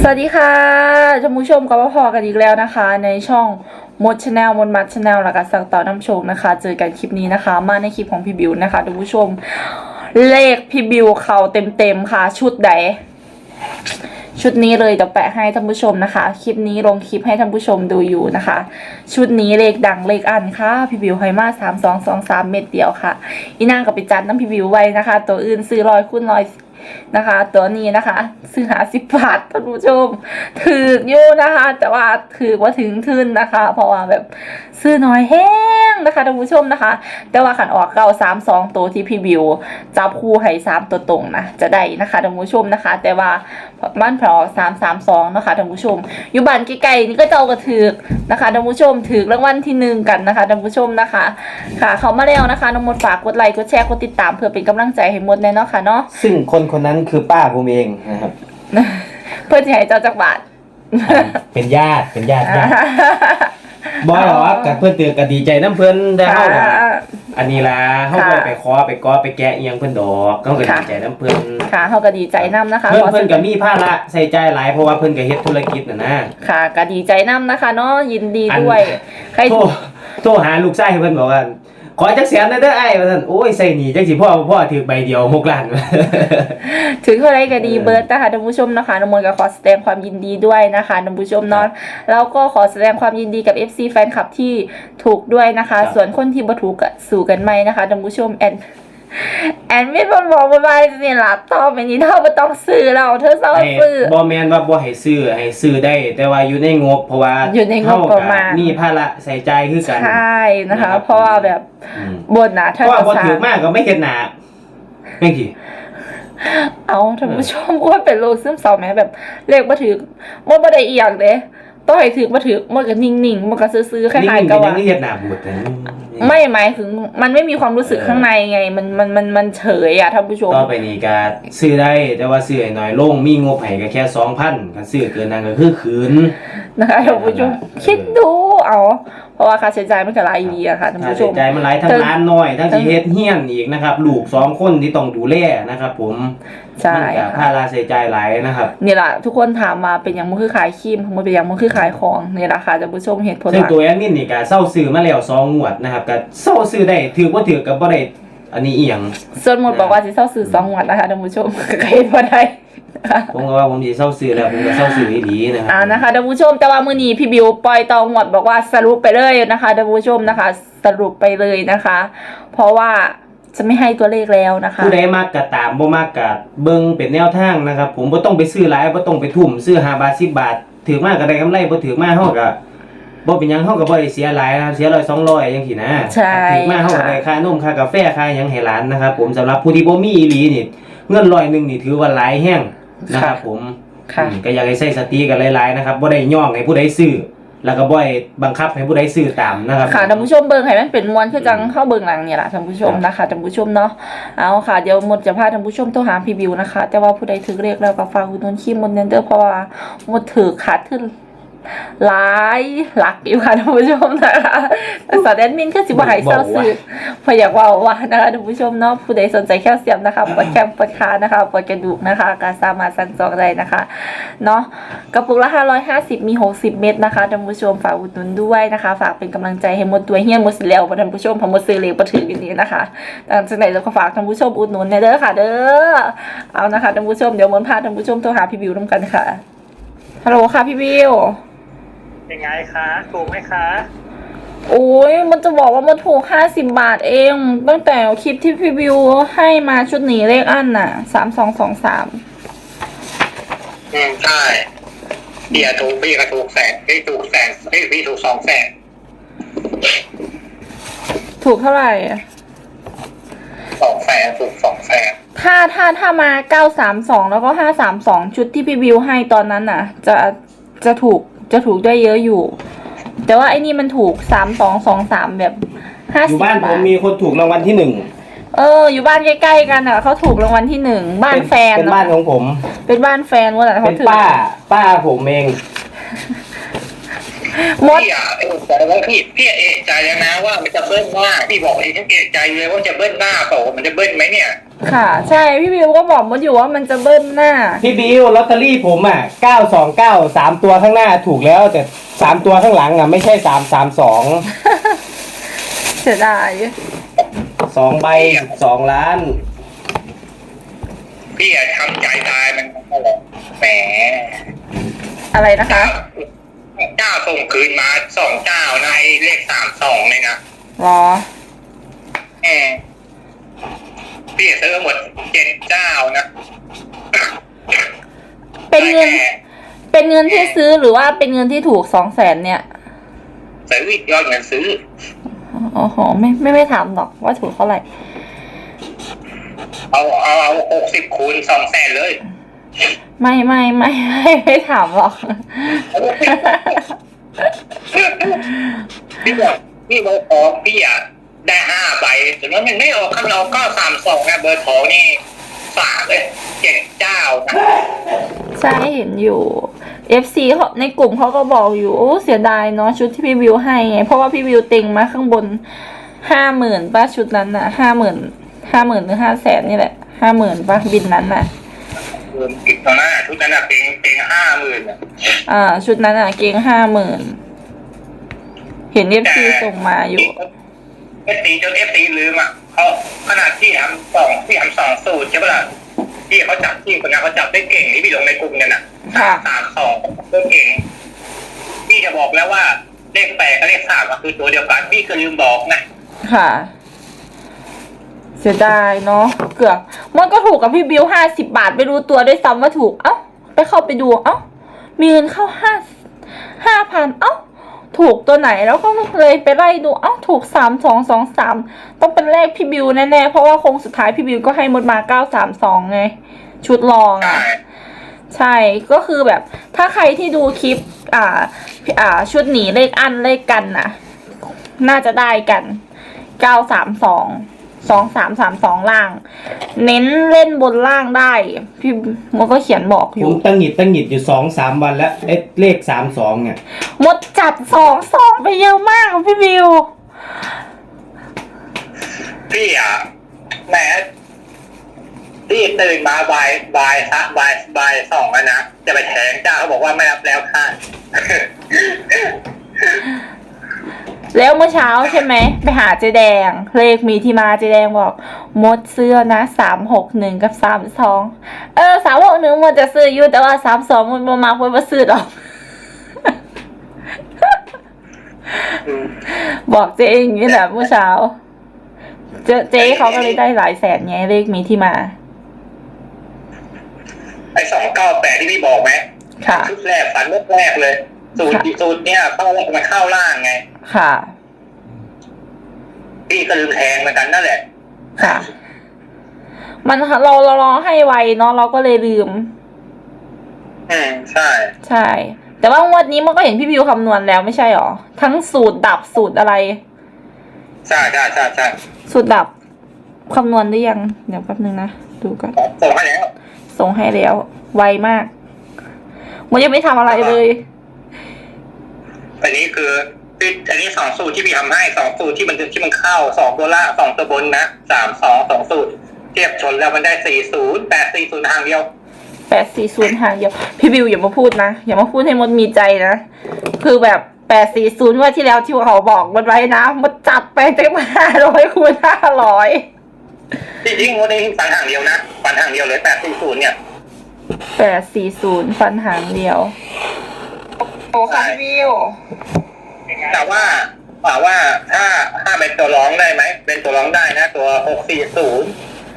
สวัสดีค่ะท่านผู้ชมกับพอกันอีกแล้วนะคะ ในช่องมดชาแนลมดมัดชาแนลแล้วก็สั่งต่อน้ำโชคนะคะ เจอกันคลิปนี้นะคะ มาในคลิปของพี่บิวนะคะท่านผู้ชม เลขพี่บิวเขาเต็มๆค่ะ ชุดใดชุดนี้เลยเดี๋ยวแปะให้ท่านผู้ชมนะคะ คลิปนี้ลงคลิปให้ท่านผู้ชมดูอยู่นะคะ ชุดนี้เลขดังเลขอันค่ะ พี่บิวไฮมาสามสองสองสามเม็ดเดียวค่ะ อีนางกับไปจัดน้ำพี่บิวไว้นะคะ ตัวอื่นซื้อลอยคุณลอย นะคะ ตัวนี้นะคะซื้อหาสิบบาทท่านผู้ชมถืออยู่นะคะ แต่ว่าถือว่าถึงทึนนะคะ เพราะว่าแบบซื้อน้อยแห้งนะคะท่านผู้ชมนะคะ แต่ว่าขันออกเก้าสามสองตัวที่พี่บิวจับคู่ให้สามตัวตรงนะจะได้นะคะท่านผู้ชมนะคะ แต่ว่าบ้านพอสามสามสองนะคะท่านผู้ชม อยู่บ้านใกลๆนี่ก็เจ้ากระถือนะคะท่านผู้ชมถือรางวัลที่หนึ่งกันนะคะท่านผู้ชมนะคะ ค่ะเขามาแล้วนะคะน้องมดฝากกดไลค์กดแชร์กดติดตามเพื่อเป็นกำลังใจให้มดแน่เนาะค่ะเนาะซึ่งคนคนนั้นคือป้าผมเองนะครับ เพื่อที่ให้เจ้าจักบาท เป็นญาติเป็นญาติญาติบอยหรอกับเพื่อนเตือนกันดีใจน้ำเพื่อนได้เฮาน่ะอันนี้ล่ะเฮาค่ะบ่ไปขอไปกอไปแกะเอียงเพิ่นดอกก็ก็ดีใจน้ำเพิ่นค่ะเขาก็ดีใจนํนะคะเพิ่นขอเพิ่นก็มีภาระใส่ใจหลายเพราะว่าเพิ่นก็เฮ็ดธุรกิจน่ะนะค่ะก็ดีใจนํนะคะเนาะยินดีด้วยใครโทรโทรหาลูกชายเพิ่นบอกว่า ขอจักแสนหน่อยเด้อไอ้ว่าซั่นโอ้ยใส่หนีจังสิพ่อพ่อถือใบเดียว6ล้าน ถึงเท่าไรก็ดีเบิร์ดนะคะท่านผู้ชมนะคะน้องมนต์ก็ขอแสดงความยินดีด้วยนะคะท่านผู้ชมเนาะแล้วก็ขอแสดงความยินดีกับ FC แฟนคลับที่ถูกด้วยนะคะครับส่วนคนที่บ่ถูกก็สู่กันไหมนะคะท่านผู้ชมแอน แอนมิดมันบอกว่าไม่สิล่ะต่อไปนี้เธอไม่ต้องซื้อแล้วเธอเศร้าให้ซื้อบ่แม่นว่าบ่ให้ซื้อให้ซื้อได้ แต่ว่าอยู่ในงบเพราะว่าอยู่ในงบประมาณเฮก็มีภาระใส่ใจคือกันใช่นะคะนะครับเพราะว่าแบบอืมบนนะเพถ้าราะว่าจะบ่สร้าถืองมากก็ไม่เฮ็ดหนาแม่งกี่เอาท่านผู้ชมว่าเป็นโรคซึมเศร้าไหมแบบเลขมาถือมันบ่ได้อีหยังเด้ ต้องให้ถือมาถือมันก็นิ่งๆมันก็ซื้อๆคนิ่ล้ายงๆๆกัก็บยัว่างเฮ็ดหนาบูดนะไม่หมายถึงมันไม่มีความรู้สึกข้างในไง มันมันมันมันเฉยอะท่านผู้ชม ต่อไปนี้ก็ซื้อได้แต่ว่าซื้อให้น้อยลงมีงบให้ก็แค่2,000ก็ซื้อเกินนั้นก็คือคืนนะคะท่านผู้ชมคิดดู เอา เพราะว่าค่าใช้จ่ายมันก็หลายอยู่ดีอะค่ะท่านค่าผู้ชใช้ม จ่ายมันหลายทั้งทั้งร้านน้อย ทั้งสิเฮ็ดเฮียนอีกนะครับ ลูกสองคนที่ต้องดูแลนะครับ ผมใช่มันก็ค่ะภาระใช้จ่ายหลายนะครับ นี่แหละทุกคนถามมาเป็นอย่างมันคือขายครีมมันเป็นอย่างมันคือขายของนี่แหละค่ะท่านผู้ชมเหตุผลซึ่งหลัก ตัวแอดมินนี่ก็เศร้าซื้อมาแล้วสองงวดนะครับก็เศร้าซื้อได้ถือว่าถือกับบ่ได้อันนี้อีหยังส่วนหมดบอกว่าสิเศร้าสื่อสองวันนะคะท่านผู้ชมก็ใครพอได้นะคะ ผมก็ว่าผมสิเศร้าซื้อแล้วผมก็เศร้าซื้ออีหลีนะครัอ่านะคะท่านผู้ชมแต่ว่ามื้อนี้พี่บิวปล่อยตองหมดบอกว่าสรุปไปเลยนะคะท่านผู้ชมนะคะ สรุปไปเลยนะคะ เพราะว่าจะไม่ให้ตัวเลขแล้วนะคะผู้ใดมากก็ตามบ่มากก็เบิ่งเป็นแนวทางนะครับ ผมบ่ต้องไปซื้อหลายบ่ต้องไปทุ่มซื้อ5บาท10บาท ถือมากก็ได้กำไรบ่ถือมากเฮาก็บ่เป็นหยังเฮาก็บ่ได้เสียหลายนะครับเสียร้อย200จังซี่นะใช่ถือมากเฮาก็ได้ค่านมค่ากาแฟค่าหยังให้หลานนะครับผมสำหรับผู้ที่บ่มีอีหลีนี่เงินร้อยหนึงนี่ถือว่าหลายแฮง นะครับผมค่ะ อืมก็อยากให้ใส่สติกันหลายๆนะครับบ่ได้ย่องให้ผู้ใดซื้อแล้วก็บ่ให้บังคับให้ผู้ใดซื้อตามนะครับ ค่ะท่านผู้ชมเบิ่งให้มันเป็นมวลคือจังเข้าเบิ่งหลังเนี่ยแหละท่านผู้ชมนะคะท่านผู้ชมเนาะเอาค่ะเดี๋ยวหมดจะพาท่านผู้ชมโทรหาพี่บิวนะคะ แต่ว่าผู้ใดถือเลขแล้วก็ฝากอุดหนุนขี้มดเนนเดอร์เพราะว่าหมดถือขาดขึ้น หลายหลักอยู่ค่ะท่านผู้ชมนะคะแต่สาวแอดมินก็สิบ่ใหายเศร้าซื้อเพราะอยากเว่าว่านะคะท่านผู้ชมเนาะผู้ใดสนใจแคลเซียมนะคะปวดแคมปวดขานะคะปวดกระดูกนะคะก็สามารถสั่งจองได้นะคะเนาะกระปุกละ550มี60เม็ดนะคะท่านผู้ชมฝากอุดหนุนด้วยนะคะ ฝากเป็นกำลังใจให้หมดตัวเฮียนหมดสิแล้วท่านผู้ชมพอหมดซื้อเลยประถือกันนี้นะคะดังจากไหนเราก็ฝากท่านผู้ชมอุดหนุนเด้อค่ะ เด้อเอานะคะท่านผู้ชมเดี๋ยวมนต์พาท่านผู้ชมโทรหาพี่บิวร่วมกันค่ะฮัลโหลค่ะพี่บิว ยังไงคะ ถูกไหมคะ โอ้ยมันจะบอกว่ามันถูก50บาทเอง ตั้งแต่คลิปที่พี่บิวให้มาชุดนี้เลขอันน่ะ3223อืมใช่พี่อะถูกพี่ก็ถูกแสนพี่ถูกแสนพี่พี่ถูกสองแสนถูกเท่าไหร่อะสองแสนถูกสองแสนถ้าถ้าถ้ามา932แล้วก็532ชุดที่พี่บิวให้ตอนนั้นน่ะ จะจะถูก จะถูกได้เยอะอยู่ แต่ว่าไอ้นี่มันถูก3223แบบ50อยู่บ้านผบามทมีคนถูกรางวัลที่หนึ่งเออ อยู่บ้านใกล้ๆกันอะเขาถูกรางวัลที่หนึ่งบ้านแฟนเป็นอะบ้านของผม เป็นบ้านแฟนว่าแต่เขาเป็นถือป้า ป้าผมเอง มดพี่อะเอกใจแล้วพี่พี่เอกใจแล้วนะว่ามันจะเบิ้ลหน้าพี่บอกเองเอกใจเลยว่าจะเบิ้ลหน้าเปล่ามันจะเบิ้ลไหมเนี่ย ค่ะ ใช่พี่บิวก็บอกมดอยู่ว่ามันจะเบิ้ลหน้า พี่บิวลอตเตอรี่ผมอะเก้าสองเก้าสามตัวข้างหน้าถูกแล้วแต่สามตัวข้างหลังอะไม่ใช่สามสามสองเสียดายสองใบสองล้าน พี่อะทำใจตายมันก็เลยแหมอะไรนะคะ เจ้าส่งคืนมาสองเจ้านะไอ้เลขสามสองเลยนะรอแหมพี่ซื้อหมดเจ็ดเจ้านะเป็นเงินได้แค่เป็นเงินที่ซื้อหรือว่าเป็นเงินที่ถูกสองแสนเนี่ยซื้ออีกยอดเงินซื้ออ๋อโหไม่ไม่ไม่ถามหรอกว่าถูกเท่าไหร่ เอาเอาเอาหกสิบคูณสองแสนเลย ไม่ไม่ไม่ไม่ไม่ถามหรอก พี่บอกพี่เบอร์ทองพี่อะได้ห้าใบแต่ว่ามันไม่ออกข้างนอกก็สามสองนะเบอร์ทองนี่ฝากเลยเจ็ดเจ้านะใช่เห็นอยู่ FC เขาในกลุ่มเขาก็บอกอยู่ โอ้เสียดายเนาะชุดที่พี่วิวให้ไง เพราะว่าพี่วิวเต็งมาข้างบนห้าหมื่นป้าชุดนั้นน่ะห้าหมื่นห้าหมื่นหรือห้าแสนนี่แหละห้าหมื่นป้าบินนั้นน่ะ อีกตอนนั้นอะชุดนั้นอะเป็นเป็นห้าหมื่นอะอ่า ชุดนั้นอะ เกงห้าหมื่นเห็น FC ส่งมาอยู่ เอฟซีจนเอฟซีลืมอะเขาขนาดที่ทำสองที่ทำสองสูตรใช่ปะล่ะที่เขาจับที่คนนั้นเขาจับได้เก่งที่พี่ลงในกลุ่มกันอะค่ะสามสองก็เก่งพี่จะบอกแล้วว่าเลขแปดกับเลขสามก็คือตัวเดียวกันพี่ก็ลืมบอกนะ ค่ะเสียดายเนาะเกือบมันก็ถูกกับพี่บิวห้าสิบาทไม่รู้ตัวด้วยซ้ำว่าถูกเอ้าไปเข้าไปดูเอ้ามีเงินเข้าห้าห้าพันเอ้าถูกตัวไหนแล้วก็เลยไปไล่ดูเอ้าถูกสามสองสองสามต้องเป็นเลขพี่บิวแน่ๆเพราะว่าคงสุดท้ายพี่บิวก็ให้หมดมาเก้าสามสองไง ชุดรองใช่อะ ใช่ก็คือแบบถ้าใครที่ดูคลิป อ่าอ่าชุดหนีเลขอันเลขกันนะน่าจะได้กันเก้าสามสอง สองสามสามสองล่าง เน้นเล่นบนล่างได้พี่มดก็เขียนบอกอผยู่ มตั้งหงิดตั้งหงิดอยู่สองสามวันแล้วเอ๊ะเลขสามสองเนี่ย มดจัดสองสองไปเยอะมากพี่บิว พี่อะแหมพี่ตื่นมาบ่ายบ่ายสักบ่ายบ่ายสองแล้วนะ จะไปแทงเจ้าเขาบอกว่าไม่รับแล้วค่ะ แล้วเมื่อเช้าใช่ไหมไปหาเจแดง เลขมีที่มาเจแดงบอกมดเสื้อนะสามหกหนึ่งกับสามสองเออสามหกหนึ่งมดจะซื้ออยู่แต่ว่าสามสองมันมามาคนมาซื้อหรอกบอกเจ๊อย่างนี้แหละเมื่อเช้า เจ๊เจ๊เขาก็เลยได้หลายแสนไงเลขมีที่มา ไอ้สองเก้าแปดที่พี่บอกไหมค่ะชุดแรกฝันเมื่อแรกเลย สูตรค่ะสูตรเนี้ยเข้าแรกมันเข้าล่างไง ค่ะ พี่ก็ลืมแทงเหมือนกันนั่นแหละ ค่ะ มันเราเรารอให้ไวเนาะเราก็เลยลืม อืมใช่ ใช่ แต่ว่างวดนี้มันก็เห็นพี่บิวคำนวณแล้วไม่ใช่หรอ ทั้งสูตรดับสูตรอะไร ใช่ใช่ใช่ใช่สูตรดับคำนวณได้ยัง เดี๋ยวแป๊บนึงนะ ดูก่อน ส่งให้แล้ว ส่งให้แล้ว ไวมาก มันยังไม่ทำอะไรเลย อันนี้คือคืออันนี้สองสูตรที่พี่ทำให้สองสูตรที่มันที่มันเข้าสองตัวล่างสองตัวบนนะสามสองสองสูตร เทียบชนแล้วมันได้สี่ศูนย์แปดสี่ศูนย์ทางเดียวแปดสี่ศูนย์หางเดียวพี่บิวอย่ามาพูดนะ อย่ามาพูดให้มดมีใจนะ คือแบบแปดสี่ศูนย์ว่าที่แล้วที่เขาบอกมันไว้นะมันจัดไปเต็มห้าร้อยคูณห้าร้อยจริงๆวันนี้ฟันทางเดียวนะฟันทางเดียวเลยแปดสี่ศูนย์เนี่ยแปดสี่ศูนย์ฟันหางเดียว โอ้ค่ะพี่บิวแต่ว่าแต่ว่าถ้าถ้าเป็นตัวร้องได้ไหม เป็นตัวร้องได้นะ ตัวหกสี่ศูนย์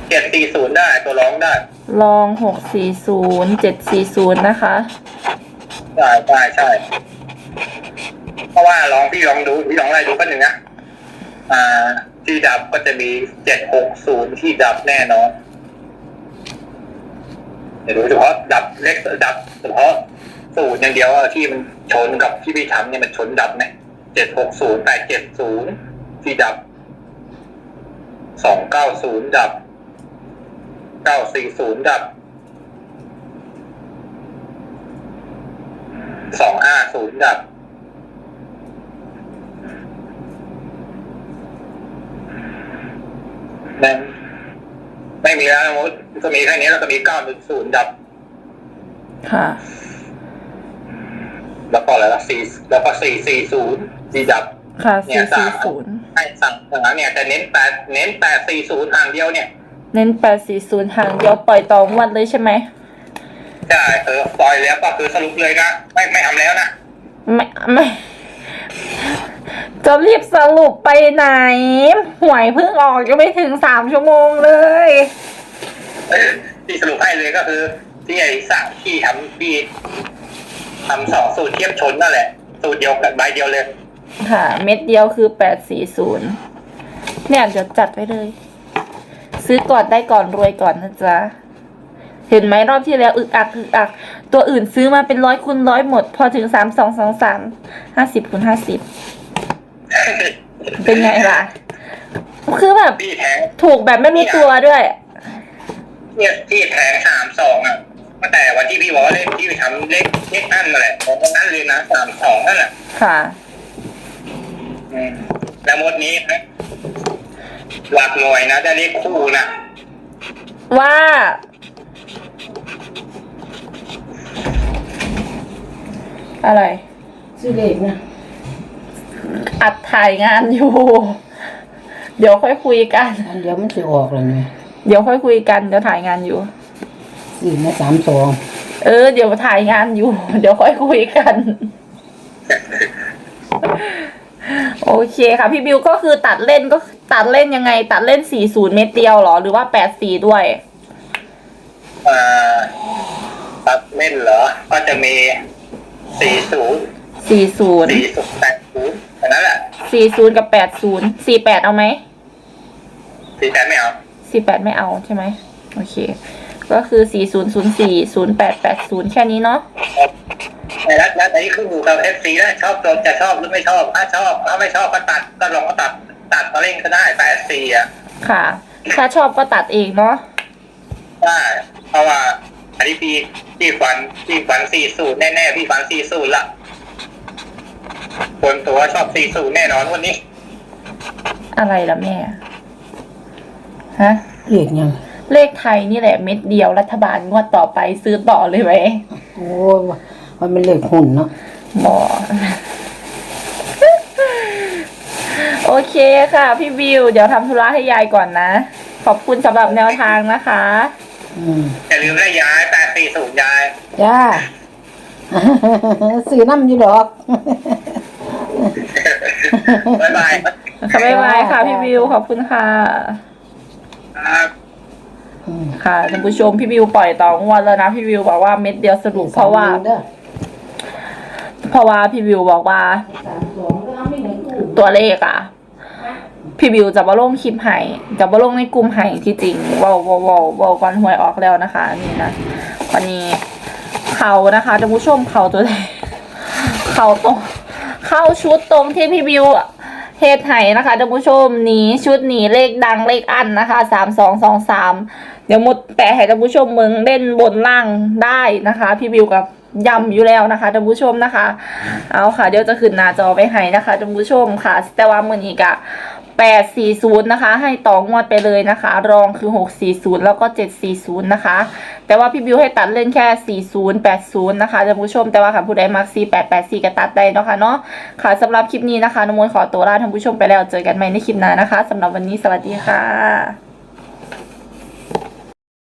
เจ็ดสี่ศูนย์ได้ตัวร้องได้ ลองหกสี่ศูนย์เจ็ดสี่ศูนย์นะคะ ใช่ใช่ใช่เพราะว่าลองพี่ลองดูพี่ลองไล่ดูก็หนึ่งนะอ่า ที่ดับก็จะมีเจ็ดหกศูนย์ที่ดับแน่นอนเดี๋ยวดูเฉพาะดับเล็กดับเฉพาะ สูตรอย่างเดียวที่มันชนกับที่พี่ทำเนี่ยมันชนดับไหมเจ็ดหกศูนย์แปดเจ็ดศูนย์ที่ดับสองเก้าศูนย์ดับเก้าสี่ศูนย์ดับสองห้าศูนย์ดับนั่นไม่มีแล้วมุดก็มีแค่นี้แล้วก็มีเก้าหนึ่งศูนย์ดับ ค่ะ อะไรละสี่แล้วก็สี่สี่ศูนย์สี่ดับ ค่ะเนี่สี่ยสาสี่ม ศูนย์ให้สั่งอย่างนั้นเนี่ยแต่เน้นแปดเน้นแปดสี่ศูนย์ทางเดียวเนี่ยเน้นแปดสี่ศูนย์หางเดียวปล่อยต่องวดเลยใช่ไหมใช่เออปล่อยแล้วก็คือสรุปเลยนะไม่ไม่ทำแล้วนะไม่ไม่จะรีบสรุปไปไหน หวยเพิ่งออกยังไม่ถึงสามชั่วโมงเลย ที่สรุปให้เลยก็คือที่ไอ้สั่งที่ทำที่ ทำสองสูตรเทียบชนนั่นแหละ สูตรเดียวกันใบเดียวเลย ค่ะ เม็ดเดียวคือแปดสี่ศูนย์เนี่ยเดี๋ยวจัดไว้เลย ซื้อก่อนได้ก่อนรวยก่อนนะจ๊ะ เห็นไหมรอบที่แล้วอึกอักอึกอัก ตัวอื่นซื้อมาเป็นร้อยคูณร้อยหมด พอถึงสามสองสองสามห้าสิบคูณห้าสิบเป็นไงล่ะ คือแบบที่แทงถูกแบบไม่รู้ตัวด้วย เนี่ยที่แทงสามสองอะ ตั้งแต่วันที่พี่บอกว่าเล่นที่ทำเลขเลขนั่นมาแหละของนั้นเลยนะสามสองนั่นแหละค่ะ อืมแล้วมดนี้นะหลักหน่วยนะจะเลขคู่นะว่า อะไรซื้อเลขนะอัดถ่ายงานอยู่ เดี๋ยวค่อยคุยกัน อันเดียวมันสิออกเลยไง เดี๋ยวค่อยคุยกันเดี๋ยวถ่ายงานอยู่ ซื้อมาสามสองเออ เดี๋ยวถ่ายงานอยู่ เดี๋ยวค่อยคุยกัน โอเคค่ะ พี่บิวก็คือตัดเล่นก็ตัดเล่นยังไง ตัดเล่นสี่ศูนย์เม็ดเดียวเหรอ หรือว่าแปดสี่ด้วยอ่าตัดเล่นเหรอ ก็จะมีสี่ศูนย์สี่ศูนย์สี่ศูนย์แปดศูนย์อันนั้นแหละสี่ศูนย์กับแปดศูนย์สี่แปดเอาไหมสี่แปดไม่เอาสี่แปดไม่เอาใช่ไหมโอเค ก็คือสี่ศูนย์ศูนย์สี่ศูนย์แปดแปดศูนย์แค่นี้เนาะแต่แล้วแล้วแต่ที่ขึ้นอยู่กับเอฟซีนะชอบตรงจะชอบหรือไม่ชอบ ถ้าชอบถ้าไม่ชอบก็ตัดก็ลองก็ตัดตัดมาเล่นก็ได้แปดสี่อะค่ะ ถ้าชอบก็ตัดเองเนาะได้เพราะว่าอันนี้พี่พี่ฝันพี่ฝันสี่ศูนย์แน่ๆพี่ฝันสี่ศูนย์ละคนตัวชอบสี่ศูนย์แน่นอนวันนี้ อะไรล่ะแม่ ฮะเลขยัง เลขไทยนี่แหละเม็ดเดียวรัฐบาลงวดต่อไปซื้อต่อเลยไหมโอ้ยว่ามันเป็นเลขหุ่นเนาะบอโอเคค่ะ พี่บิว เดี๋ยวทำธุระให้ยายก่อนนะ ขอบคุณสำหรับแนวทางนะคะ อืมอย่าลืมนะยายแปดสี่ศูนย์ยาย จ้าซื้อน้ำอยู่ดอก บ๊ายบาย ค่ะบ๊ายบายค่ะ พี่บิว ขอบคุณค่ะ ครับอืม ค่ะท่านผู้ชมพี่บิวปล่อยต่องวดแล้วนะพี่บิวบอกว่าเม็ดเดียวสรุปเพราะว่าเด้อเพราะว่าพี่บิวบอกว่าสามสองก็เอาไม่ถึงตู้ตัวเลขอะพี่บิวจะมาลงคลิปให้จะมาลงในกลุ่มให้ที่จริงเวอลวอลวอลวอลก่อนหวยออกแล้วนะคะ นี่นะวันนี้เขานะคะท่านผู้ชมเขาตัวเลขเขาตรงเข้าชุดตรงที่พี่บิวเฮดไห้นะคะท่านผู้ชมหนีชุดหนีเลขดังเลขอันนะคะสามสองสองสาม เดี๋ยวมดแปะให้ท่านผู้ชมมึงเล่นบนล่างได้นะคะ พี่บิวกับยำอยู่แล้วนะคะท่านผู้ชมนะคะ เอาค่ะ เดี๋ยวจะขึ้นหน้าจอไปให้นะคะท่านผู้ชมค่ะ แต่ว่ามือนี้กะ840 นะคะ ให้ต่องวดไปเลยนะคะ รองคือ 640 แล้วก็ 740 นะคะ แต่ว่าพี่บิวให้ตัดเล่นแค่ 40 80 นะคะท่านผู้ชม แต่ว่าค่ะผู้ใดมัก4884ก็ตัดได้นะคะเนาะค่ะสำหรับคลิปนี้นะคะนมนขอตัวลาท่านผู้ชมไปแล้วเจอกันใหม่ในคลิปหน้านะคะสำหรับวันนี้สวัสดีค่ะ